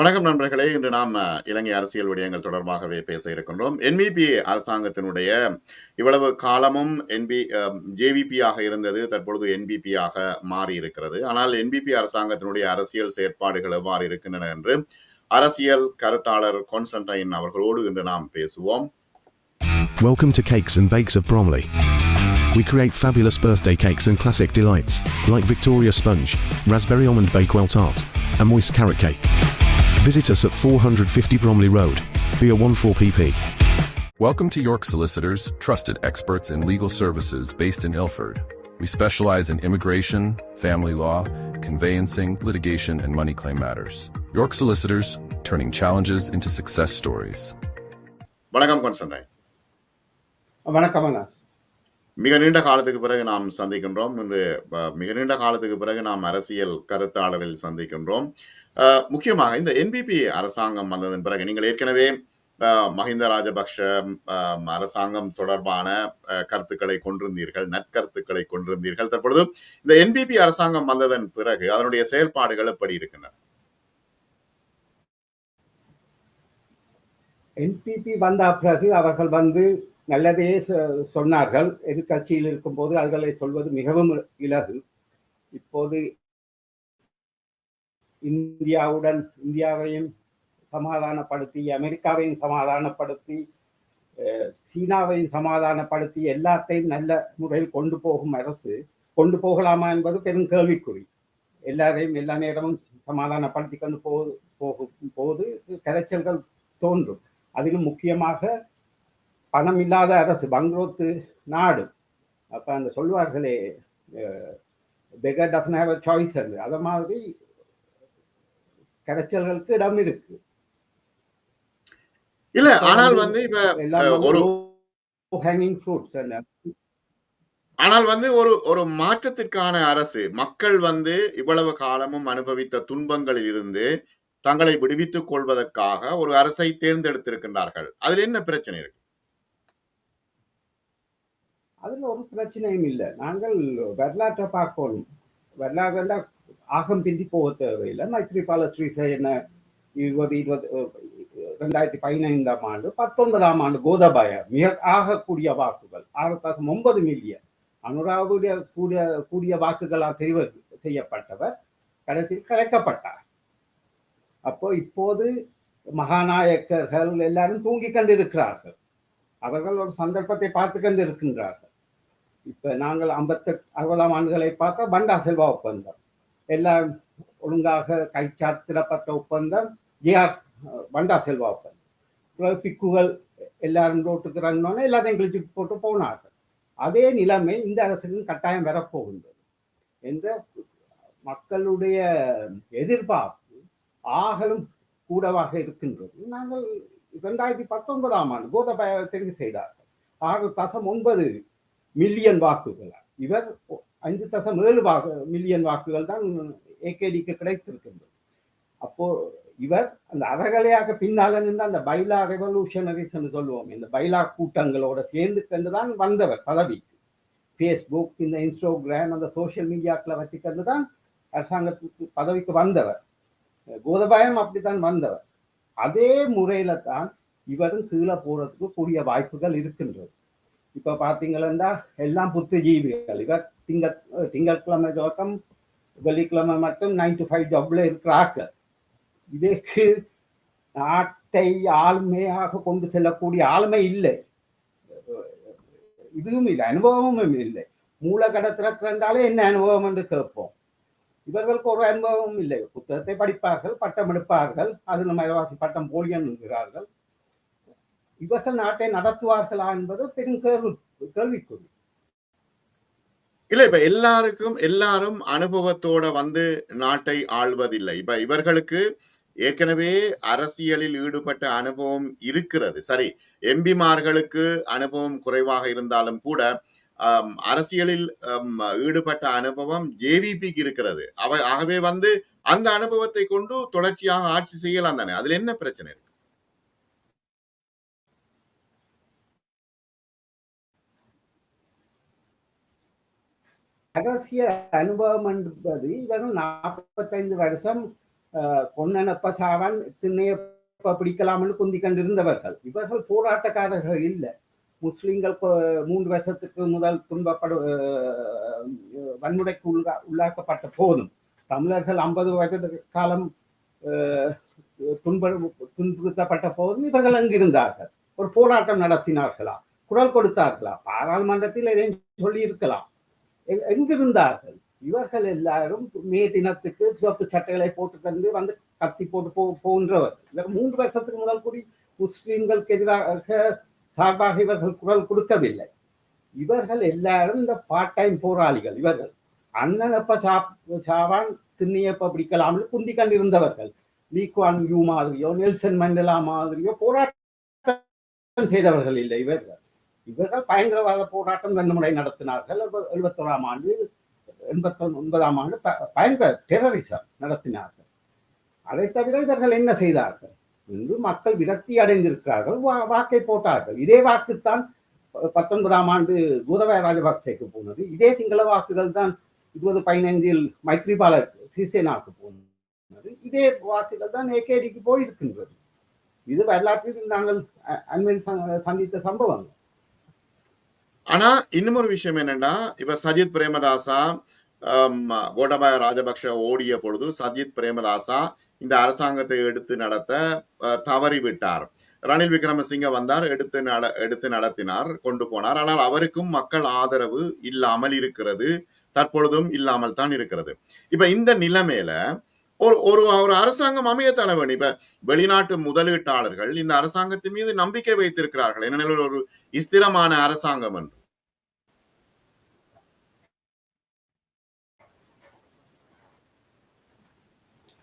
வணக்கம் நண்பர்களே இன்று நாம் இலங்கை அரசியல் விடயங்கள் தொடர்பாகவே பேச இருக்கின்றோம் என்பிபி அரசாங்கத்தினுடைய இவ்வளவு காலமும் என்பி ஜேவிபி ஆக இருந்தது தற்பொழுது என்பிபி ஆக மாறி இருக்கிறது ஆனால் என்பிபி அரசாங்கத்தினுடைய அரசியல் செயற்பாடுகள் எவ்வாறு இருக்கின்றன என்று அரசியல் கருத்தாளர் கான்ஸ்டன்டைன் அவர்களோடு இன்று நாம் பேசுவோம் Welcome to Cakes and Bakes of Bromley. We create fabulous birthday cakes and classic delights, like Victoria Sponge, Raspberry Almond Bakewell Tart, and Moist Carrot Cake. Visit us at 450 Bromley Road, BR14PP. Welcome to York Solicitors, trusted experts in legal services based in Ilford. We specialize in immigration, family law, conveyancing, litigation, and money claim matters. York Solicitors, turning challenges into success stories. வணக்கம் Constantine வணக்கம் அண்ணாஸ் மிக நீண்ட காலத்துக்கு பிறகு நாம் சந்திக்கின்றோம் இன்று அஹ், மிக நீண்ட காலத்துக்கு பிறகு நாம் அரசியல் கருத்தாளரில் சந்திக்கின்றோம் அஹ், முக்கியமாக இந்த என்பிபி அரசாங்கம் வந்ததன் பிறகு நீங்கள் ஏற்கனவே மஹிந்த ராஜபக்ஷ அரசாங்கம் தொடர்பான அஹ், கருத்துக்களை கொண்டிருந்தீர்கள் நற்கருத்துக்களை கொண்டிருந்தீர்கள். தற்பொழுது இந்த என்பிபி அரசாங்கம் வந்ததன் பிறகு அதனுடைய செயல்பாடுகள் எப்படி இருக்கின்றன? என்பிபி வந்த பிறகு அவர்கள் வந்து நல்லதையே சொன்னார்கள். எதிர்கட்சியில் இருக்கும்போது அவர்களை சொல்வது மிகவும் இலகு. இப்போது இந்தியாவுடன் இந்தியாவையும் சமாதானப்படுத்தி அமெரிக்காவையும் சமாதானப்படுத்தி சீனாவையும் சமாதானப்படுத்தி எல்லாத்தையும் நல்ல முறையில் கொண்டு போகும் அரசு. கொண்டு போகலாமா என்பது பெரும் கேள்விக்குறி. எல்லாரையும் எல்லா நேரமும் சமாதானப்படுத்தி கொண்டு போது போகும் போது கரைச்சல்கள் தோன்றும். அதிலும் முக்கியமாக பணம் இல்லாத அரசு பங்க்ரோத்து நாடு. அப்போ அந்த சொல்வார்களே beggar doesn't have a choice அது அதை மாதிரி கரைச்சல்களுக்கு இடம் இருக்கு. இல்ல ஆனால் வந்து இப்ப ஒரு ஹேங்கிங் ஃப்ரூட்ஸ் ஆனால் வந்து ஒரு ஒரு மாற்றத்திற்கான அரசு மக்கள் வந்து இவ்வளவு காலமும் அனுபவித்த துன்பங்களில் இருந்து தங்களை விடுவித்துக் கொள்வதற்காக ஒரு அரசை தேர்ந்தெடுத்திருக்கின்றார்கள். அதுல என்ன பிரச்சனை இருக்கு? அதுல ஒரு பிரச்சனையும் இல்லை. நாங்கள் வரலாற்றை பார்க்கணும். வரலாறு ஆகம் பிந்தி போக தேவையில்லை. மைத்ரிபால ஸ்ரீசேன இருபது இருபது ரெண்டாயிரத்தி பதினைந்தாம் ஆண்டு பத்தொன்பதாம் ஆண்டு கோதபாய மிக ஆகக்கூடிய வாக்குகள் ஆறு தசம் ஒன்பது மில்லியன். அனுராவுடைய கூடிய கூடிய வாக்குகளால் தெரிவு செய்யப்பட்டவர் கடைசியில் கலைக்கப்பட்டார். அப்போ இப்போது மகாநாயக்கர்கள் எல்லாரும் தூங்கிக் கொண்டிருக்கிறார்கள். அவர்கள் ஒரு சந்தர்ப்பத்தை பார்த்து கொண்டு இருக்கின்றார்கள் இப்ப நாங்கள் ஐம்பத்தெட்டு அறுபதாம் ஆண்டுகளை பார்த்தா பண்டா செல்வா ஒப்பந்தம். எல்லாம் ஒழுங்காக கைச்சாத்திடப்பட்ட ஒப்பந்தம் ஜேஆர் வண்டா செல்வா ஒப்பந்தம். பிக்குகள் எல்லாரும் ரோட்டுக்கு இறங்கினோன்னே எல்லாத்தையும் கிழிச்சு போட்டு போனார்கள். அதே நிலைமை இந்த அரசுக்கும் கட்டாயம் வரப்போகின்றது. என்ற மக்களுடைய எதிர்பார்ப்பு ஆகலும் கூடவாக இருக்கின்றது. நாங்கள் இரண்டாயிரத்தி பத்தொன்பதாம் ஆண்டு கோதபாய தெரிவு செய்தார்கள். ஆறு தசம் ஒன்பது மில்லியன் வாக்குகள் இவர் அஞ்சு தசம் ஏழு வாக்கு மில்லியன் வாக்குகள் தான் ஏகேடிக்கு கிடைத்திருக்கின்றது. அப்போ இவர் அந்த அறகலையாக பின்னால நின்று அந்த பைலா ரெவல்யூஷனரிஸ் சொல்லுவோம். இந்த பைலா கூட்டங்களோட சேர்ந்து கண்டு தான் வந்தவர் பதவிக்கு ஃபேஸ்புக் இந்த இன்ஸ்டாகிராம் அந்த சோஷியல் மீடியாக்களை வச்சுக்கொண்டு தான் அரசாங்கத்துக்கு பதவிக்கு வந்தவர். கோதபாயம் அப்படித்தான் வந்தவர். அதே முறையில தான் இவரும் கீழே போறதுக்கு கூடிய வாய்ப்புகள் இருக்கின்றது. இப்ப பாத்தீங்கன்னா எல்லாம் புத்திஜீவிகள். இவர் திங்கள் திங்கட்கிழமை துவக்கம் வெள்ளிக்கிழமை மட்டும் நைன் டு ஃபைவ் ஜாப்ல இருக்கிற ஆக்கள் நாட்டை ஆளுமையாக கொண்டு செல்லக்கூடிய ஆளுமை இல்லை. இதுவும் இல்லை அனுபவமும் இல்லை. மூலக்கடை திறக்கிறண்டாலே என்ன அனுபவம் என்று கேட்போம். இவர்களுக்கு ஒரு அனுபவம் இல்லை. புத்தகத்தை படிப்பார்கள் பட்டம் எடுப்பார்கள் அதில் மயவாசி பட்டம் போலியன் என்கிறார்கள். இவர்கள் நாட்டை நடத்துவார்களா என்பது பெரும் கேள்வி கேள்விக்குறி. இல்ல இப்ப எல்லாருக்கும் எல்லாரும் அனுபவத்தோட வந்து நாட்டை ஆள்வதில்லை. இப்ப இவர்களுக்கு ஏற்கனவே அரசியலில் ஈடுபட்ட அனுபவம் இருக்கிறது. சரி எம்பிமார்களுக்கு அனுபவம் குறைவாக இருந்தாலும் கூட அரசியலில் ஈடுபட்ட அனுபவம் ஜேவிபிக்கு இருக்கிறது. அவ ஆகவே வந்து அந்த அனுபவத்தை கொண்டு தொடர்ச்சியாக ஆட்சி செய்யலாம் தானே? அதுல என்ன பிரச்சனை இருக்கு? ரகசிய அனுபவம் என்பது இவரும் நாற்பத்தைந்து வருஷம் பொன்னனப்ப சாவன் திண்ணையப்ப பிடிக்கலாம்னு குந்தி கண்டிருந்தவர்கள். இவர்கள் போராட்டக்காரர்கள் இல்லை. முஸ்லிம்கள் மூன்று வருஷத்துக்கு முதல் துன்பப்படு அஹ், வன்முறைக்கு உள்ளா உள்ளாக்கப்பட்ட போதும். தமிழர்கள் ஐம்பது வருட காலம் துன்ப துன்புறுத்தப்பட்ட போதும் இவர்கள் அங்கிருந்தார்கள். ஒரு போராட்டம் நடத்தினார்களா? குரல் கொடுத்தார்களா? பாராளுமன்றத்தில் எதையும் சொல்லி இருக்கலாம் எங்கிருந்தார்கள்? இவர்கள் எல்லாரும் மே தினத்துக்கு சிவப்பு சட்டைகளை போட்டுக்கொண்டு வந்து கத்தி போட்டு போ போன்றவர். இவர் மூன்று வருஷத்துக்கு முதல் கூடி முஸ்லீம்களுக்கு எதிராக சார்பாக இவர்கள் குரல் கொடுக்கவில்லை. இவர்கள் எல்லாரும் இந்த பார்ட் டைம் போராளிகள் இவர்கள். அண்ணனப்ப சா சாவான் திண்ணியப்ப பிடிக்கலாம்னு குந்தி கண்டிருந்தவர்கள். லீக்வான் யூ மாதிரியோ நெல்சன் மண்டலா மாதிரியோ போராட்டம் செய்தவர்கள் இல்லை இவர்கள். இவர்கள் பயங்கரவாத போராட்டம் ரெண்டு முறை நடத்தினார்கள் எழுபத்தோராம் ஆண்டு எண்பத்தி ஒன்பதாம் ஆண்டு ப- பயங்கர டெரரிசம் நடத்தினார்கள். அதை தவிர இவர்கள் என்ன செய்தார்கள்? இன்று மக்கள் விரக்தி அடைந்திருக்கிறார்கள். வா- வாக்கை போட்டார்கள். இதே வாக்குத்தான் பத்தொன்பதாம் ஆண்டு கோதபாய ராஜபக்சேக்கு போனது. இதே சிங்கள வாக்குகள் தான் இருபது பதினைந்தில் மைத்ரிபால சிறிசேனாவுக்கு போனது. இதே வாக்குகள் தான் ஏகேடிக்கு போயிருக்கின்றது. இது வரலாற்றில் நாங்கள் அண்மையில் சந்தித்த சம்பவம் ஆனா இன்னும் ஒரு விஷயம் என்னன்னா இப்ப சஜித் பிரேமதாசா கோடபாய கோட்டபாய ராஜபக்ஷ ஓடிய பொழுது சஜித் பிரேமதாசா இந்த அரசாங்கத்தை எடுத்து நடத்த தவறிவிட்டார். ரணில் விக்ரமசிங்க வந்தார் எடுத்து நட எடுத்து நடத்தினார் கொண்டு போனார். ஆனால் அவருக்கும் மக்கள் ஆதரவு இல்லாமல் இருக்கிறது தற்பொழுதும் இல்லாமல் தான் இருக்கிறது. இப்ப இந்த நிலைமையில ஒரு ஒரு ஒரு அரசாங்கம் அமையத்தான வேணும்? இப்ப வெளிநாட்டு முதலீட்டாளர்கள் இந்த அரசாங்கத்தின் மீது நம்பிக்கை வைத்திருக்கிறார்கள். ஏனெனில் ஒரு ஸ்திரமான அரசாங்கம் என்று.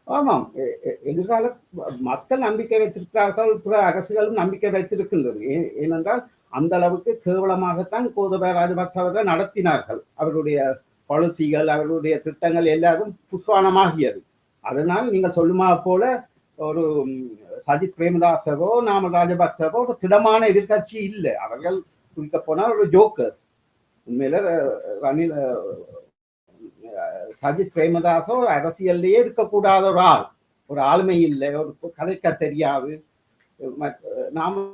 ஆமாம். எ- எதிர்கால மக்கள் நம்பிக்கை வைத்திருக்கிறார்கள் பிற அரசுகளும் நம்பிக்கை வைத்திருக்கின்றது ஏனென்றால் அந்த அளவுக்கு கேவலமாகத்தான் கோதபாய ராஜபக்ச அவர்கள் நடத்தினார்கள். அவருடைய பாலிசிகள் அவருடைய திட்டங்கள் எல்லாரும் புஸ்வானமாகியது. அதனால் நீங்கள் சொல்லுமா போல ஒரு சஜித் பிரேமதாசவோ நாம ராஜபக்சவோ ஒரு திடமான எதிர்க்கட்சி இல்லை. அவர்கள் குறிக்க போனால் ஒரு ஜோக்கர்ஸ். உண்மையில ரணில் சஜித் பிரேமதாசோ அரசியல்லையே இருக்கக்கூடாத ஒரு ஆள். ஒரு ஆளுமை இல்லை ஒரு கதைக்க தெரியாது. நாம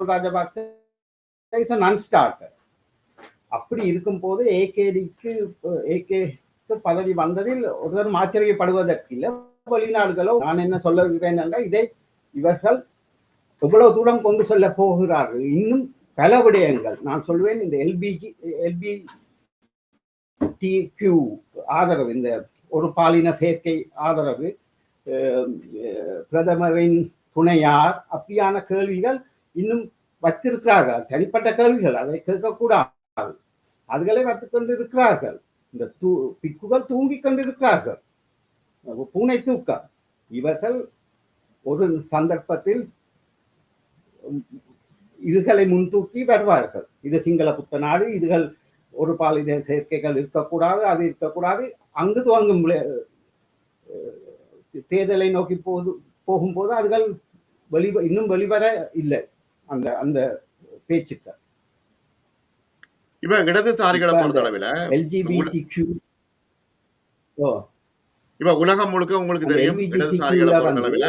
ராஜபக்ச நான் ஸ்டார்டர் அப்படி இருக்கும்போது ஏகேடிக்கு ஏகேக்கு பதவி வந்ததில் ஒருத்தரும் ஆச்சரியப்படுவதற்கு இல்லை. வெளிநாடுகளோ நான் என்ன சொல்லுகிறேன் என்றால் இதை இவர்கள் எவ்வளவு தூரம் கொண்டு செல்ல போகிறார்கள்? இன்னும் பல விடயங்கள். நான் சொல்வேன் இந்த எல்பிஜி எல்பி டிக்யூ ஆதரவு இந்த ஒரு பாலின சேர்க்கை ஆதரவு பிரதமரின் துணையார் அப்படியான கேள்விகள் இன்னும் வைத்திருக்கிறார்கள். தனிப்பட்ட கேள்விகள் அதை கேட்கக்கூடாது. அதுகளை வைத்துக் கொண்டிருக்கிறார்கள். இந்த தூ பிக்குகள் தூங்கிக் கொண்டிருக்கிறார்கள். பூனை தூக்கம். இவர்கள் ஒரு சந்தர்ப்பத்தில் இதுகளை முன்தூக்கி வருவார்கள். இது சிங்கள புத்த நாடு இதுகள் ஒரு பாலின சேர்க்கைகள் இருக்கக்கூடாது அது இருக்கக்கூடாது. அங்கு துவங்கும் தேர்தலை நோக்கி போது போகும்போது அதுகள் வெளி இன்னும் வெளிவர இல்லை. அந்த அந்த பேச்சுக்கள் இப்ப இடதுசாரிகளை பொறுத்த அளவில் எல்ஜிபிடி ஓ. இப்ப உலகம் முழுக்க உங்களுக்கு தெரியும் இடதுசாரிகளை பொறுத்த அளவில்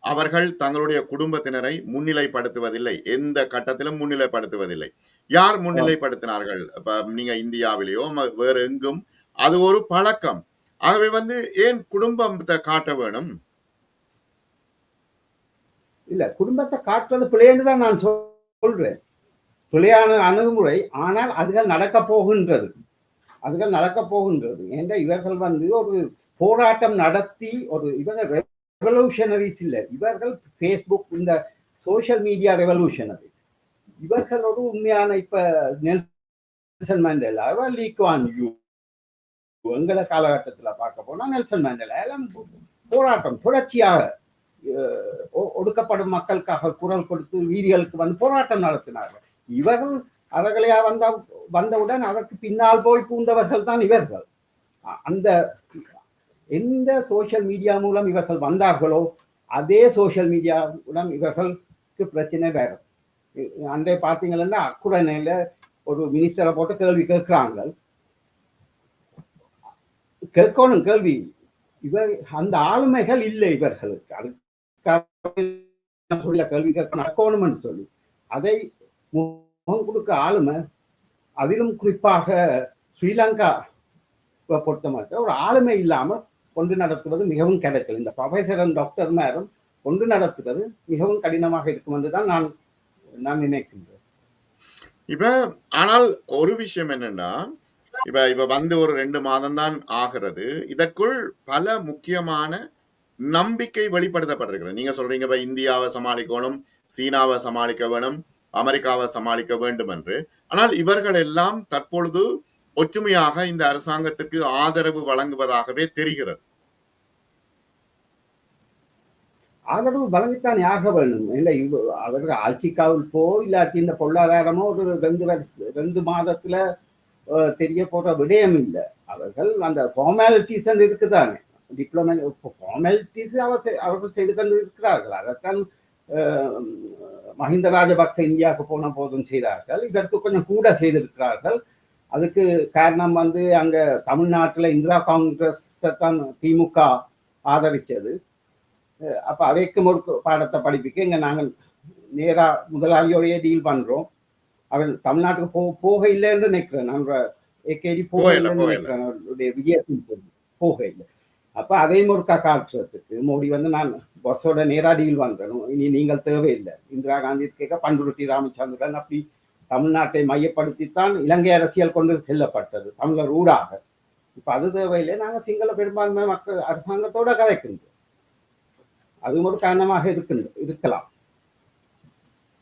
அவர்கள் தங்களுடைய குடும்பத்தினரை முன்னிலைப்படுத்துவதில்லை. எந்த கட்டத்திலும் முன்னிலைப்படுத்துவதில்லை. யார் முன்னிலைப்படுத்தினார்கள்? இப்ப நீங்க இந்தியாவிலேயோ ம- வேறு எங்கும்? அது ஒரு பழக்கம். ஆகவே வந்து ஏன் குடும்பத்தை காட்ட வேணும்? இல்ல குடும்பத்தை காட்டுறது பிழைன்னு தான் நான் சொல்றேன். பிழையான அணுகுமுறை ஆனால் அதுகள் நடக்க போகின்றது. அதுகள் நடக்க போகின்றது. என்ற இவர்கள் வந்து ஒரு போராட்டம் நடத்தி ஒரு இவர்கள் ரெவல்யூஷனரிஸ் இல்லை. இவர்கள் ஃபேஸ்புக் இந்த சோஷியல் மீடியா ரெவல்யூஷனரிஸ் இவர்களோட உண்மையான இப்போ நெல்சன் மண்டேலா? லீக்வான் யூ எங்கள காலகட்டத்தில் பார்க்க போனால் நெல்சன் மண்டேலா. எல்லாம் போராட்டம் தொடர்ச்சியாக ஒ- ஒடுக்கப்படும் மக்களுக்காக குரல் கொடுத்து வீதிகளுக்கு வந்து போராட்டம் நடத்தினார்கள். இவர்கள் அவர்களையா வந்த வந்தவுடன் அதற்கு பின்னால் போய் பூந்தவர்கள் தான் இவர்கள். அந்த எந்த சோஷியல் மீடியா மூலம் இவர்கள் வந்தார்களோ அதே சோஷியல் மூலம் இவர்களுக்கு பிரச்சனை வேற. அன்றை பார்த்தீங்கன்னா அக்குடனையில் ஒரு மினிஸ்டரை போட்டு கேள்வி கேட்குறாங்க. கேட்கணும் கேள்வி. இவர் அந்த ஆளுமைகள் இல்லை இவர்களுக்கு. அதுக்காக சொல்ல கல்வி கேட்கணும் நடக்கணும்னு சொல்லி. அதை முகம் கொடுக்க ஆளுமை அதிலும் குறிப்பாக ஸ்ரீலங்கா பொறுத்த மட்டும் ஒரு ஆளுமை இல்லாமல் கொண்டு நடத்துவது மிகவும் கிடைக்கல இந்த ப்ரொஃபஸரும் டாக்டர் மேரும் கொண்டு நடத்துவது மிகவும் கடினமாக இருக்கும் என்று தான் நான் நான் நினைக்கின்றேன். இப்ப ஆனால் ஒரு விஷயம் என்னன்னா இப்ப இப்ப வந்து ஒரு ரெண்டு மாதம் தான் ஆகிறது. இதற்குள் பல முக்கியமான நம்பிக்கை வெளிப்படுத்தப்பட்டிருக்கிறது. நீங்க சொல்றீங்க இப்ப இந்தியாவை சமாளிக்கணும் சீனாவை சமாளிக்க வேணும் அமெரிக்காவை சமாளிக்க வேண்டும் என்று. ஆனால் இவர்கள் எல்லாம் தற்பொழுது ஒற்றுமையாக இந்த அரசாங்கத்துக்கு ஆதரவு வழங்குவதாகவே தெரிகிறது. ஆதரவு வழங்கித்தான் ஆக வேண்டும். இல்லை அவர்கள் ஆட்சிக்காவில் போ இல்லாட்டி இந்த பொருளாதாரமோ ஒரு ரெண்டு வருஷ ரெண்டு மாதத்துல தெரிய போற விடயம் இல்லை. அவர்கள் அந்த ஃபார்மாலிட்டிஸ் இருக்குதானே? டிப்ளமே ஃபார்மாலிட்டிஸ் அவர் அவர்கள் செய்து கொண்டு இருக்கிறார்கள். அதைத்தான் மஹிந்த ராஜபக்ச இந்தியாவுக்கு போன போதும் செய்தார்கள். இதற்கு கொஞ்சம் கூட செய்திருக்கிறார்கள். அதுக்கு காரணம் வந்து அங்கே தமிழ்நாட்டில் இந்திரா காங்கிரஸ் தான் திமுக ஆதரித்தது அப்ப அவைக்கும் ஒரு பாடத்தை படிப்பிக்க இங்க நாங்கள் நேரா முதலாளியோடய டீல் பண்றோம். அவன் தமிழ்நாட்டுக்கு போ போக இல்லைன்னு நினைக்கிறேன். நான் ஏகேடி போக இல்லைன்னு. நினைக்கிறேன். அவருடைய விஜயத்தின் போக இல்லை. அப்ப அதையும் ஒரு காட்டுறதுக்கு மோடி வந்து நான் பஸ்ஸோட நேரா டீல் பண்றேன். இனி நீங்கள் தேவையில்லை. இந்திரா காந்தி கேட்க பண்ருட்டி ராமச்சந்திரன் அப்படி தமிழ்நாட்டை மையப்படுத்தித்தான் இலங்கை அரசியல் கொண்டு செல்லப்பட்டது. தமிழர் ஊடாக. இப்ப அது தேவையில்லை. நாங்க சிங்கள பெரும்பான்மை மக்கள் அரசாங்கத்தோட கதைக்கின்றோம். அதுவும் ஒரு காரணமாக இருக்கின்ற இருக்கலாம்.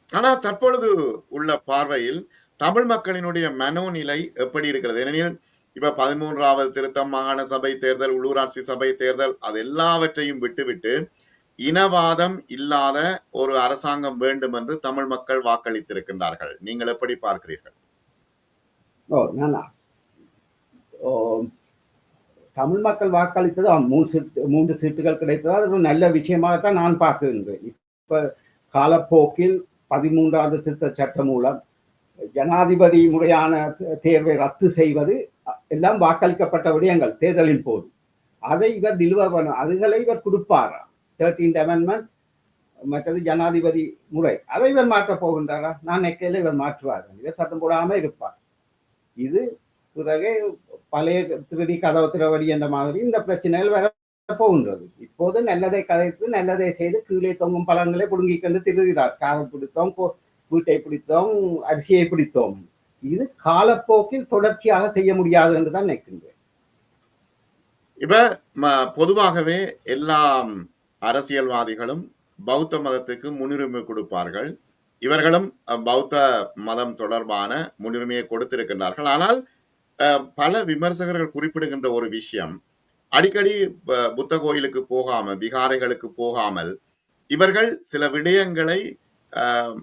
ஆனா தற்பொழுது உள்ள பார்வையில் தமிழ் மக்களினுடைய மனோநிலை எப்படி இருக்கிறது? ஏனெனில் இப்ப பதிமூன்றாவது திருத்தம் மாகாண சபை தேர்தல் உள்ளூராட்சி சபை தேர்தல் அது எல்லாவற்றையும் விட்டுவிட்டு இனவாதம் இல்லாத ஒரு அரசாங்கம் வேண்டும் என்று தமிழ் மக்கள் வாக்களித்திருக்கின்றார்கள். நீங்கள் எப்படி பார்க்கிறீர்கள்? ஓ நானா? ஓ தமிழ் மக்கள் வாக்களித்தது மூணு சீட்டு மூன்று சீட்டுகள் கிடைத்தது. அது ஒரு நல்ல விஷயமாகத்தான் நான் பார்க்கின்றேன் இப்போ காலப்போக்கில் பதிமூன்றாவது திருத்த சட்டம் மூலம் ஜனாதிபதி முறையான தேர்வை ரத்து செய்வது எல்லாம் வாக்களிக்கப்பட்ட விடயங்கள் தேர்தலின் போது. அதை இவர் டிலிவர் பண்ண அதுகளை இவர் கொடுப்பாரா? தேர்ட்டீன்த் அமெண்ட்மெண்ட் மற்றது ஜனாதிபதி முறை. அதை இவர் மாற்றப் போகின்றாரா? நான் நெக்கையில் இவர் மாற்றுவார். இவர் சத்தம் போடாமல் இருப்பார். இது பிறகு பழைய திருதி கதவு திரவடி என்ற மாதிரி இந்த பிரச்சனைகள் வர போகின்றது. இப்போது நல்லதை கதைத்து நல்லதை செய்து கீழே தொங்கும் பலன்களை புடுங்கிக் கொண்டு திருகிறார் காதை பிடித்தோம் கோ- வீட்டை பிடித்தோம் அரிசியை பிடித்தோம். இது காலப்போக்கில் தொடர்ச்சியாக செய்ய முடியாது என்று தான் நினைக்கின்றேன். இப்ப ம- பொதுவாகவே எல்லா அரசியல்வாதிகளும் பௌத்த மதத்துக்கு முன்னுரிமை கொடுப்பார்கள். இவர்களும் அஹ், பௌத்த மதம் தொடர்பான முன்னுரிமையை கொடுத்திருக்கின்றார்கள். ஆனால் பல விமர்சகர்கள் குறிப்பிடுகின்ற ஒரு விஷயம் அடிக்கடி புத்த கோயிலுக்கு போகாமல் விகாரைகளுக்கு போகாமல் இவர்கள் சில விடயங்களை அஹ்,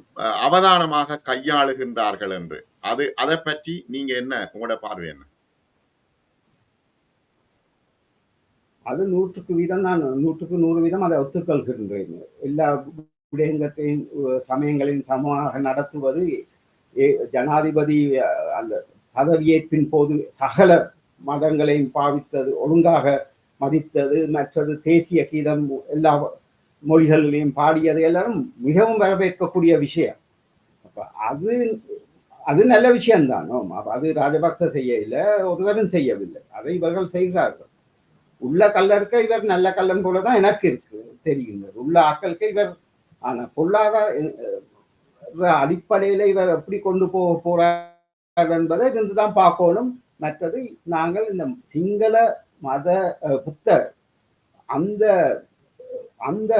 அவதானமாக கையாளுகின்றார்கள் என்று. அது அதை பற்றி நீங்க என்ன உங்களோட பார்வை என்ன? அது நூற்றுக்கு வீதம் நான் நூற்றுக்கு நூறு வீதம் அதை ஒத்துக்கொள்கின்றேன். எல்லா விடயங்கத்தையும் சமயங்களின் சமமாக நடத்துவது ஏ- ஜனாதிபதி அந்த பதவியேற்பின் போது சகல மதங்களையும் பாவித்தது ஒழுங்காக மதித்தது மற்றது தேசிய கீதம் எல்லா மொழிகளிலையும் பாடியது எல்லாரும் மிகவும் வரவேற்கக்கூடிய விஷயம். அப்போ அது அது நல்ல விஷயம்தான். அது ராஜபக்ச செய்யவில்லை ஒருவரும் செய்யவில்லை. அதை இவர்கள் செய்கிறார்கள். உள்ள கல்லறுக்க இவர் நல்ல கல்லன் போல தான் எனக்கு இருக்கு தெரியும் உள்ள ஆக்களுக்கு இவர் ஆனால் பொருளாதார அடிப்படையில் இவர் எப்படி கொண்டு போக போறார்? என்பதை இருந்துதான் பார்க்கணும். மற்றது நாங்கள் இந்த சிங்கள மத புத்தர் அந்த அந்த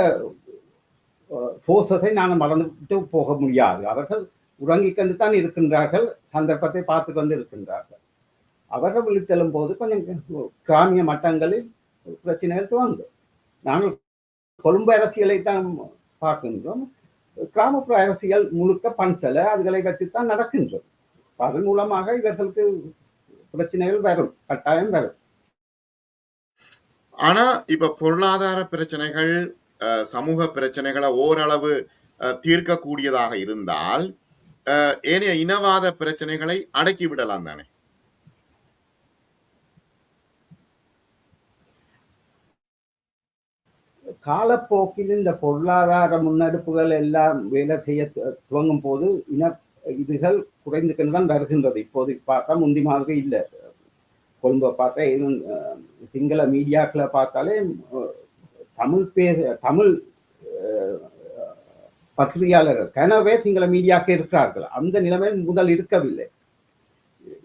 ஃபோர்ஸஸை நாங்கள் மறந்துவிட்டு போக முடியாது. அவர்கள் உறங்கிக் கொண்டு தான் இருக்கின்றார்கள். சந்தர்ப்பத்தை பார்த்து கொண்டு இருக்கின்றார்கள். அவர்கள் விழித்தெழும் போது கொஞ்சம் கிராமிய மட்டங்களில் பிரச்சனைகள் துவங்கும் நாங்கள் கொழும்பு அரசியலை தான் பார்க்கின்றோம். கிராமப்புற அரசியல் முழுக்க பன்சல. அதுகளை கற்றுத்தான் நடக்கின்றோம். அதன் மூலமாக இவர்களுக்கு பிரச்சனைகள் வரும் கட்டாயம் வரும். ஆனா இப்ப பொருளாதார பிரச்சனைகள் சமூக பிரச்சனைகளை ஓரளவு தீர்க்கக்கூடியதாக இருந்தால் ஏனைய இனவாத பிரச்சனைகளை அடக்கி விடலாம் தானே? காலப்போக்கில் இந்த பொருளாதார முன்னெடுப்புகள் எல்லாம் வேலை செய்ய துவங்கும் போது இன இதுகள் குறைந்துக்கிட்டு தான் வருகின்றது. இப்போது பார்த்தா முந்தி மாதிரி இல்லை. கொழும்பை பார்த்தா இன்னும் சிங்கள மீடியாக்களை பார்த்தாலே தமிழ் பேச தமிழ் பத்திரிகையாளர்கள் கனவே சிங்கள மீடியாக்க இருக்கிறார்கள். அந்த நிலைமை முதல் இருக்கவில்லை.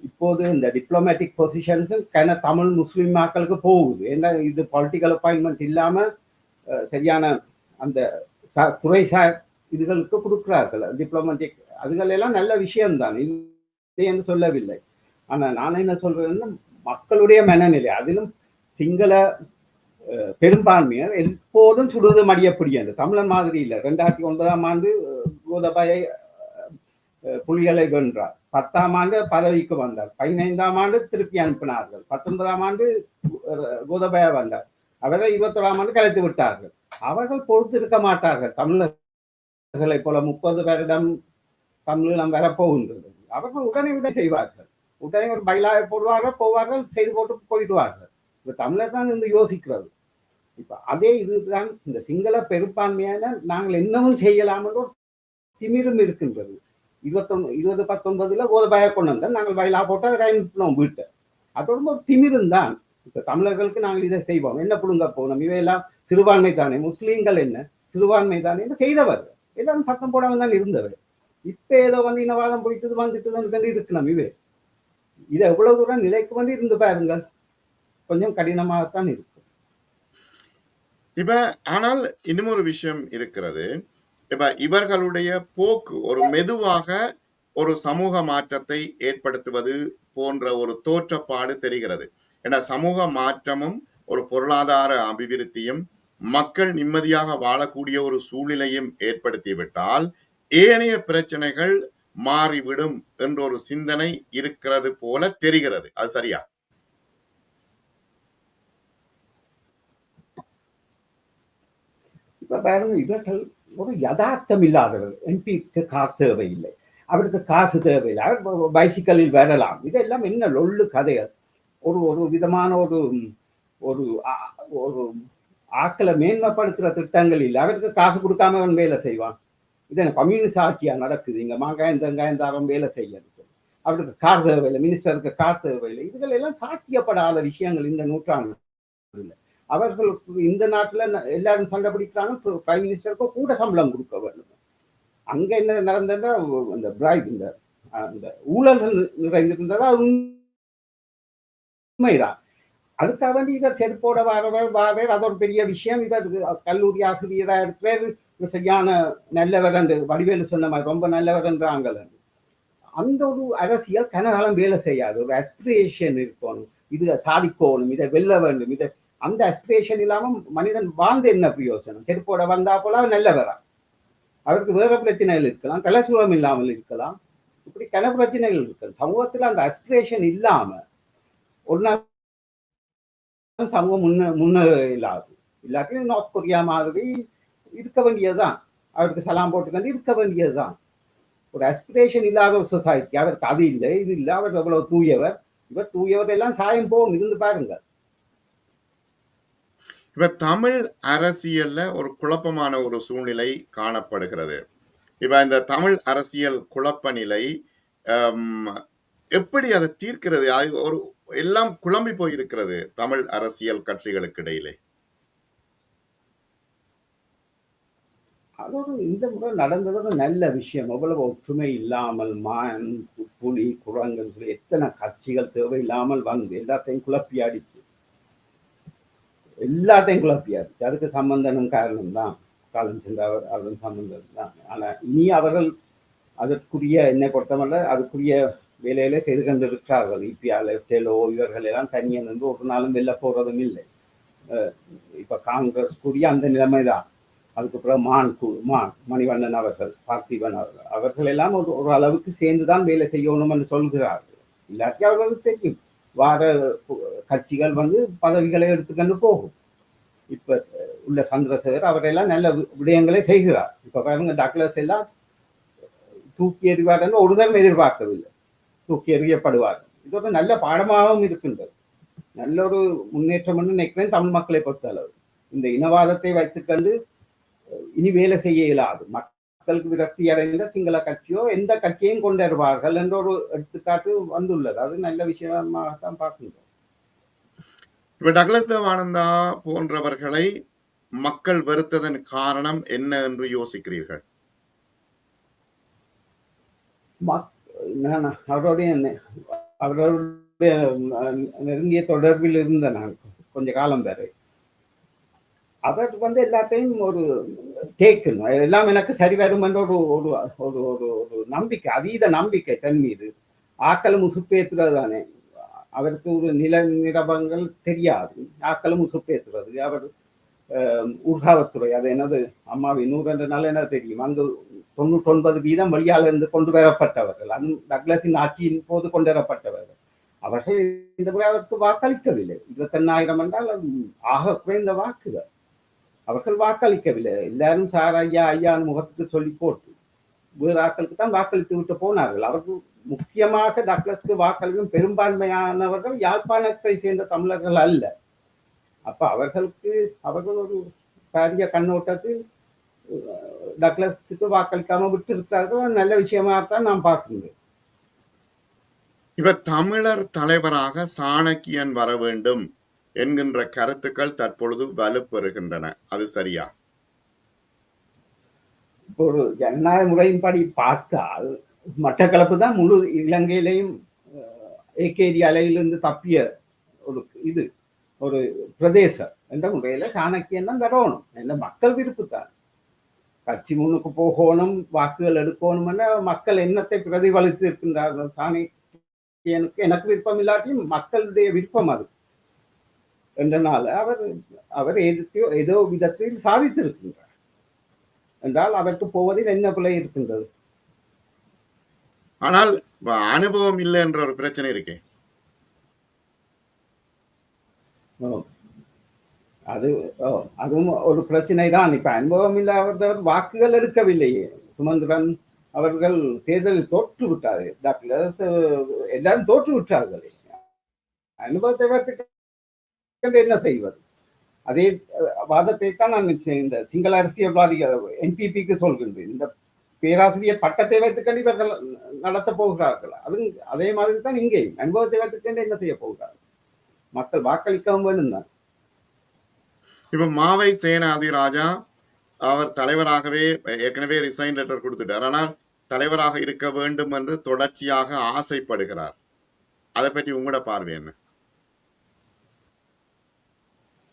இப்போது இந்த டிப்ளமேட்டிக் பொசிஷன்ஸும் கன தமிழ் முஸ்லீம் மக்களுக்கு போகுது. ஏன்னா இது பொலிட்டிக்கல் அப்பாயின்மெண்ட் இல்லாமல் சரியான அந்த ச- துறை சார் இதுகளுக்கு கொடுக்குறார்கள். டிப்ளமேட்டிக் அதுகளெல்லாம் நல்ல விஷயம்தான். இல்லை என்று சொல்லவில்லை. ஆனால் நான் என்ன சொல்றேன்னா மக்களுடைய மனநிலை அதிலும் சிங்கள பெரும்பான்மையர் எப்போதும் சுடுவது மடியப்படியாது தமிழன் மாதிரி இல்லை. ரெண்டாயிரத்தி ஒன்பதாம் ஆண்டு கோதபாயை புலிகளை வென்றார். பத்தாம் ஆண்டு பதவிக்கு வந்தார். பதினைந்தாம் ஆண்டு திருப்பி அனுப்பினார்கள். பத்தொன்பதாம் ஆண்டு அஹ், கோதபாயா வந்தார். அவரை இருபத்தோராம் ஆண்டு கலைத்து விட்டார்கள். அவர்கள் பொறுத்து இருக்க மாட்டார்கள். தமிழர்களை போல முப்பது வருடம் தமிழீழம் வரப்போகின்றது அவர்கள் உடனே உடனே செய்வார்கள் உடனே ஒரு பயிலாக போடுவார்கள் போவார்கள் செய்து போட்டு போயிடுவார்கள் இப்போ தமிழர் தான் இருந்து யோசிக்கிறது இப்ப அதே இதுதான் இந்த சிங்கள பெரும்பான்மையான நாங்கள் என்னவும் செய்யலாம் என்று ஒரு திமிரும் இருக்கின்றது இருபத்தொன்னு இருபது பத்தொன்பதுல கோதபாய கொண்டு வந்தால் நாங்கள் வயலா போட்டு அனுப்பினோம் வீட்டை அது ரொம்ப திமிரும் தான் இப்ப தமிழர்களுக்கு நாங்கள் இதை செய்வோம் என்ன புழுங்க போனோம் இவையெல்லாம் சிறுபான்மை தானே முஸ்லீம்கள் என்ன சிறுபான்மை தானே என்ன செய்தவர் எல்லாரும் சத்தம் போடாமல் தான் இருந்தவர் இப்ப ஏதோ வந்து இனவாதம் போயிட்டு வந்துட்டு வந்து இருக்கணும் இது இதை எவ்வளவு தூரம் நிலைக்கு வந்து இருந்து பாருங்கள். கொஞ்சம் கடினமாகத்தான் இருக்கும். இப்ப ஆனால் இன்னும் ஒரு விஷயம் இருக்கிறது. இப்ப இவர்களுடைய போக்கு ஒரு மெதுவாக ஒரு சமூக மாற்றத்தை ஏற்படுத்துவது போன்ற ஒரு தோற்றப்பாடு தெரிகிறது. ஏன்னா சமூக மாற்றமும் ஒரு பொருளாதார அபிவிருத்தியும் மக்கள் நிம்மதியாக வாழக்கூடிய ஒரு சூழ்நிலையும் ஏற்படுத்திவிட்டால் ஏனைய பிரச்சனைகள் மாறிவிடும் என்ற ஒரு சிந்தனை இருக்கிறது போல தெரிகிறது. அது சரியா? இப்ப பாருங்க இவர்கள் ஒரு யதார்த்தம் இல்லாதவர் எம்பிக்கு காசு தேவையில்லை. அவருக்கு காசு தேவையில்லை. அவர் பைசிக்கலில் வரலாம். இதெல்லாம் என்ன லொள்ளு கதைகள் ஒரு ஒரு விதமான ஒரு ஒரு ஒரு ஆக்களை மேன்மைப்படுத்துற திட்டங்கள் இல்லை. அவருக்கு காசு கொடுக்காம அவன் வேலை செய்வான். இது கம்யூனிஸ்ட் ஆட்சியாக நடக்குது. இங்க மாங்காயம் தேங்காயம் தாரம் வேலை செய்யறது அவருக்கு கார் தேவையில்லை மினிஸ்டருக்கு கார் தேவையில்லை. இதுகள் எல்லாம் சாத்தியப்படாத விஷயங்கள் இந்த நூற்றாண்டு அவர்கள் இந்த நாட்டில் எல்லாரும் சண்டை பிடிக்கிறாங்க. பிரைம் மினிஸ்டருக்கு கூட சம்பளம் கொடுக்க வேண்டும்? அங்க என்ன நடந்ததுன்னா அந்த பிரைப் இந்த அந்த ஊழல்கள் நிறைந்திருந்ததா. அது உண்மைதான். அதுக்காக வேண்டி இவர் செருப்போட வரவர் வாரவர் அது ஒரு பெரிய விஷயம். இவர் கல்லூரி ஆசிரியராக இருக்கிறார். சரியான நல்லவர் என்று வடிவேலு சொன்ன மாதிரி ரொம்ப நல்லவர் என்றாங்க அந்த ஒரு அரசியல் கனகாலம் வேலை செய்யாது. ஒரு அஸ்பிரேஷன் இருக்கணும். இது சாதிக்கணும். இதை வெல்ல வேண்டும். இதை அந்த அஸ்பிரேஷன் இல்லாம மனிதன் வாழ்ந்து என்ன பிரயோசனம்? செருப்போட வந்தா போல நல்லவரா? அவருக்கு வேற பிரச்சனைகள் இருக்கலாம். கலசுரம் இல்லாமல் இருக்கலாம். இப்படி கல பிரச்சனைகள் இருக்கலாம். சமூகத்துல அந்த அஸ்பிரேஷன் இல்லாம ஒரு நாள் சமூகம் முன்ன முன்னேற இல்லாது. இல்லாட்டி நார்த் கொரியா மாதிரி இருக்க வேண்டியதுதான். அவருக்கு சலாம் போட்டுக்கொண்டு இருக்க வேண்டியதுதான். ஒரு அஸ்பிரேஷன் இல்லாத ஒரு சொசைட்டி அவருக்கு அது இல்லை இது இல்லை. அவர் எவ்வளவு தூயவர்? இவர் தூயவர் எல்லாம் சாயம் போகும். இருந்து பாருங்க இப்ப தமிழ் அரசியல்ல ஒரு குழப்பமான ஒரு சூழ்நிலை காணப்படுகிறது. இப்ப இந்த தமிழ் அரசியல் குழப்ப நிலை ஹம், எப்படி அதை தீர்க்கிறது? ஒரு எல்லாம் குழம்பி போயிருக்கிறது தமிழ் அரசியல் கட்சிகளுக்கு இடையிலே. அதோட இந்த முறை நடந்ததோட நல்ல விஷயம். அவ்வளவு ஒற்றுமை இல்லாமல் மான் புலி குரங்கள் சொல்லி எத்தனை கட்சிகள் தேவையில்லாமல் வந்து எல்லாத்தையும் குழப்பியாடிச்சு. எல்லாத்தையும் குழப்பி அதுக்கு சம்பந்தனும் காரணம் தான். காலம் சென்ற அவர் அவரும் சம்பந்தம் தான். ஆனா இனி அவர்கள் அதற்குரிய என்னை பொறுத்தமல்ல அதுக்குரிய வேலையில செய்து கொண்டிருக்கிறார்கள். இபிஆர் டெலோ இவர்கள் எல்லாம் தனியாக நின்று ஒரு நாளும் வெளில போறதும் இல்லை. அஹ் இப்ப காங்கிரஸ் கூடிய அந்த நிலைமைதான். அதுக்கப்புறம் மான் கு- மான் மணிவண்ணன் அவர்கள் பார்த்திபன் அவர்கள் அவர்கள் எல்லாம் ஒரு ஒரு அளவுக்கு சேர்ந்துதான் வேலை செய்யணும் என்று சொல்கிறார்கள் இல்லாட்டி அவர்களுக்கு தெரியும். வார கட்சிகள் வந்து பதவிகளை எடுத்துக்கொண்டு போகும். இப்போ உள்ள சந்திரசேகர் அவரெல்லாம் நல்ல வி- விடயங்களை செய்கிறார். இப்போ பாருங்க டாக்டர்ஸ் எல்லாம் தூக்கி எறிவார் என்று ஒரு தரம் எதிர்பார்க்கவில்லை. தூக்கி எறியப்படுவார். இது ஒரு நல்ல பாடமாகவும் இருக்கின்றது. நல்ல ஒரு முன்னேற்றம் என்று நினைக்கிறேன் தமிழ் மக்களை பொறுத்த அளவு இந்த இனவாதத்தை வைத்துக்கொண்டு இனி வேலை செய்ய இயலாது. மக்களுக்கு விரக்தி அடைந்த சிங்கள கட்சியோ எந்த கட்சியையும் கொண்டு வருவார்கள் என்ற ஒரு எடுத்துக்காட்டு வந்துள்ளது. அது நல்ல விஷயமாகத்தான் பார்க்கின்றோம். இப்ப டக்ளஸ் தேவானந்தா போன்றவர்களை மக்கள் வெறுத்ததன் காரணம் என்ன என்று யோசிக்கிறீர்கள்? அவருடைய அவருடைய நெருங்கிய தொடர்பில் இருந்த நான் கொஞ்ச காலம் வரை அவர் வந்து எல்லாத்தையும் ஒரு கேட்கணும் எல்லாம் எனக்கு சரி வரும் என்ற ஒரு ஒரு ஒரு ஒரு ஒரு நம்பிக்கை அதீத நம்பிக்கை தன் மீது. ஆக்களும் உசுப்பேத்துறது தானே. அவருக்கு ஒரு நில நிரபங்கள் தெரியாது. ஆக்களும் உசுப்பேத்துறது அவர் உர்காவத்துறை அது என்னது? அம்மாவி நூறு நாள் என்ன தெரியும்? அங்கு தொண்ணூற்றி ஒன்பது வீதம் வெளியால் இருந்து கொண்டு வரப்பட்டவர்கள். அந் டக்ளஸின் ஆட்சியின் போது கொண்டு வரப்பட்டவர்கள். அவர்கள் இந்த முறை அவருக்கு வாக்களிக்கவில்லை. இருபத்தெண்ணாயிரம் என்றால் ஆக குறைந்த வாக்குகள். அவர்கள் வாக்களிக்கவில்லை. எல்லாரும் சார் ஐயா ஐயான்னு முகத்துக்கு சொல்லி போட்டு வேறு ஆக்களுக்கு தான் வாக்களித்து விட்டு போனார்கள். அவர்கள் முக்கியமாக டக்ளஸ்க்கு வாக்களிக்கும் பெரும்பான்மையானவர்கள் யாழ்ப்பாணத்தை சேர்ந்த தமிழர்கள் அல்ல. அப்ப அவர்களுக்கு அவர்கள் ஒரு பாரிய கண்ணோட்டத்தில் டக்ளஸுக்கு வாக்களிக்காம விட்டு இருக்கிறார்கள் அது நல்ல விஷயமாகத்தான் நான் பார்க்கின்றேன் இவர் தமிழர் தலைவராக சாணக்கியன் வர வேண்டும். என்கின்ற கருத்துக்கள் தற்பொழுது வலுப்பெறுகின்றன. அது சரியா? ஒரு ஜனநாயக முறையின்படி பார்த்தால் மட்டக்களப்பு தான் முழு இலங்கையிலையும் ஏகேரி அலையிலிருந்து தப்பிய ஒரு இது ஒரு பிரதேசம் என்ற முறையில சாணக்கியம் தான் தரணும் என்ன மக்கள் விருப்பு தான். கட்சி முன்னுக்கு போகணும் வாக்குகள் எடுக்கணும் என மக்கள் எண்ணத்தை பிரதிபலித்து இருக்கின்றார்கள் சாணக்கியனுக்கு எனக்கு விருப்பம் இல்லாட்டியும் மக்களுடைய விருப்பம் அது. என்றனால அவர் அவர் எதிர்த்து ஏதோ விதத்தில் சாதித்திருக்கின்றார். என்றால் அவருக்கு போவதில் என்ன பிழை இருக்கின்றது? ஆனால் அனுபவம் இல்லை என்ற ஒரு பிரச்சனை இருக்கே. அது அதுவும் ஒரு பிரச்சனை தான் இப்ப அனுபவம் இல்லாதவர் வாக்குகள் எடுக்கவில்லையே. சுமந்திரன் அவர்கள் தேர்தலில் தோற்று விட்டாரு. டாக்டர் எல்லாரும் தோற்று விட்டார்களே. அனுபவத்தை என்ன செய்வது? அதே வாதத்தை தான் நான் இந்த சிங்கள அரசியல்வாதிகள் என்பிபிக்கு சொல்கின்றேன். இந்த பேராசிரியர் பட்டத்தை வைத்துக்கொண்டு இவர்கள் நடத்த போகிறார்கள். அது அதே மாதிரி தான் இங்கேயும். அனுபவத்தை வைத்துக்கொண்டு என்ன செய்ய போகிறார்கள்? மக்கள் வாக்களிக்கவும் வேண்டும் தான். இப்ப மாவை சேனாதி ராஜா அவர் தலைவராகவே ஏற்கனவே ரிசைன் லெட்டர் கொடுத்துட்டார். ஆனால் தலைவராக இருக்க வேண்டும் என்று தொடர்ச்சியாக ஆசைப்படுகிறார். அதை பற்றி உங்களோட பார்வை என்ன?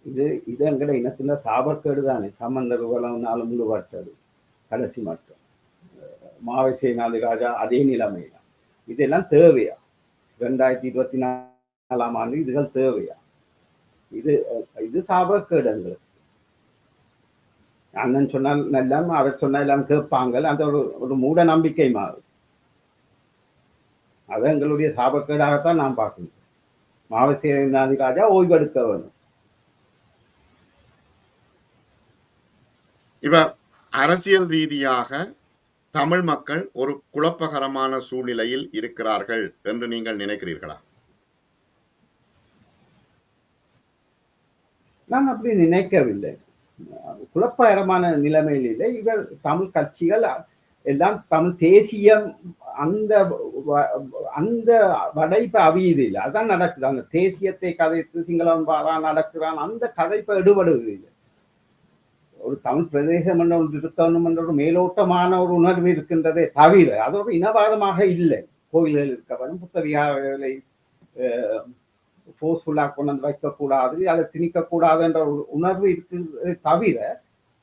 இது இது எங்கட இனத்துல சாபக்கேடு தானே. சம்பந்தர் நாலு முழுவட்டது கடைசி மட்டும். மாவை சேனாதி ராஜா அதே நிலைமை தான் இதெல்லாம் தேவையா? ரெண்டாயிரத்தி இருபத்தி நாலாம் ஆண்டு இதுகள் தேவையா? இது இது சாபக்கேடு எங்களுக்கு அண்ணன் சொன்னால் எல்லாம் அவர் சொன்னால் எல்லாம் கேட்பாங்க அந்த ஒரு ஒரு மூட நம்பிக்கை மாறும். அது எங்களுடைய சாபக்கேடாகத்தான் நான் பார்க்கணும் மாவை சேனாதி ராஜா ஓய்வெடுக்க வேணும் இப்ப அரசியல் ரீதியாக தமிழ் மக்கள் ஒரு குழப்பகரமான சூழ்நிலையில் இருக்கிறார்கள் என்று நீங்கள் நினைக்கிறீர்களா? நான் அப்படி நினைக்கவில்லை. குழப்பகரமான நிலைமையில் இல்லை. இவர் தமிழ் கட்சிகள் எல்லாம் தமிழ் தேசியம் அந்த அந்த வடைப்பு அவியுது இல்லை அதான் நடக்குது. அந்த தேசியத்தை கதைத்து சிங்களம் வாரா நடக்கிறான். அந்த கதைப்பை எடுபடுவது இல்லை ஒரு தமிழ் பிரதேசம் என்ற ஒன்று இருக்கணும் என்ற ஒரு மேலோட்டமான ஒரு உணர்வு இருக்கின்றதே தவிர அது ஒரு இனவாதமாக இல்லை. கோயில்கள் இருக்க வேண்டும் புத்தவிகாரங்களை ஃபோர்ஸ்ஃபுல்லாக கொண்டு வந்து வைக்கக்கூடாது அதை திணிக்கக்கூடாது என்ற ஒரு உணர்வு இருக்கிறதே தவிர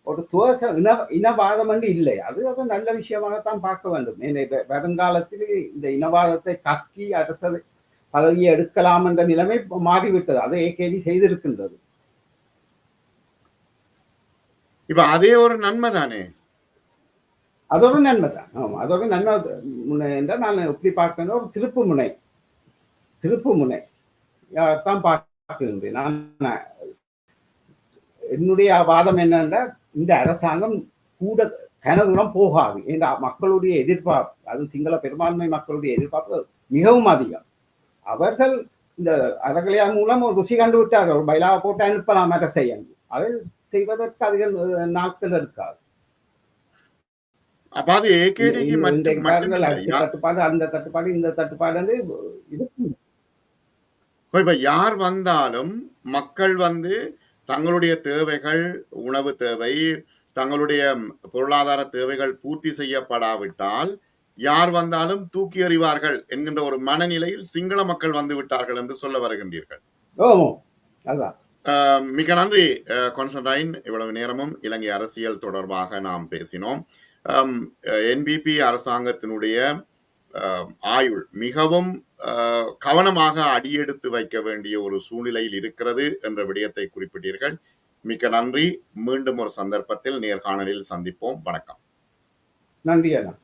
ஒரு துவச இன இனவாதம் என்று இல்லை. அது அது நல்ல விஷயமாகத்தான் பார்க்க வேண்டும். ஏன்னா வருங்காலத்தில் இந்த இனவாதத்தை கக்கி அரச பதவியை எடுக்கலாம் என்ற நிலைமை மாறிவிட்டது. அதை ஏகேடி செய்திருக்கின்றது. இப்ப அதே ஒரு நன்மை தானே? அதோட நன்மை தான். ஆமாம் அதோட நன்மை முனை என்றால் நான் எப்படி பார்க்கணும் ஒரு திருப்பு முனை. திருப்பு முனை. தான் பார்க்கின்றேன் நான் என்னுடைய வாதம் என்னென்றால் இந்த அரசாங்கம் கூட கனதூரம் போகாது. இந்த மக்களுடைய எதிர்பார்ப்பு அது சிங்கள பெரும்பான்மை மக்களுடைய எதிர்பார்ப்பு மிகவும் அதிகம். அவர்கள் இந்த அறகலையா மூலம் ஒரு ருசி கண்டு விட்டார்கள் ஒரு பைலாவை போட்டு அனுப்பலாம் அரசை அது செய்வதற்கு அதிக நாட்கள் இருக்காது அப்ப அது ஏகேடிக்கு தட்டுப்பாடு அந்த தட்டுப்பாடு இந்த தட்டுப்பாடு இப்ப யார் வந்தாலும் மக்கள் வந்து தங்களுடைய தேவைகள் உணவு தேவை தங்களுடைய பொருளாதார தேவைகள் பூர்த்தி செய்யப்படாவிட்டால் யார் வந்தாலும் தூக்கி எறிவார்கள் என்கின்ற ஒரு மனநிலையில் சிங்கள மக்கள் வந்து விட்டார்கள் என்று சொல்ல வருகின்றீர்கள். ஓ அதான். மிக நன்றி கான்ஸ்டன்டைன் இவ்வளவு நேரமும் இலங்கை அரசியல் தொடர்பாக நாம் பேசினோம். என்பிபி அரசாங்கத்தினுடைய ஆயுள் மிகவும் கவனமாக அடியெடுத்து வைக்க வேண்டிய ஒரு சூழ்நிலையில் இருக்கிறது என்ற விடயத்தை குறிப்பிட்டீர்கள். மிக்க நன்றி. மீண்டும் ஒரு சந்தர்ப்பத்தில் நேர்காணலில் சந்திப்போம். வணக்கம். நன்றி அண்ணா.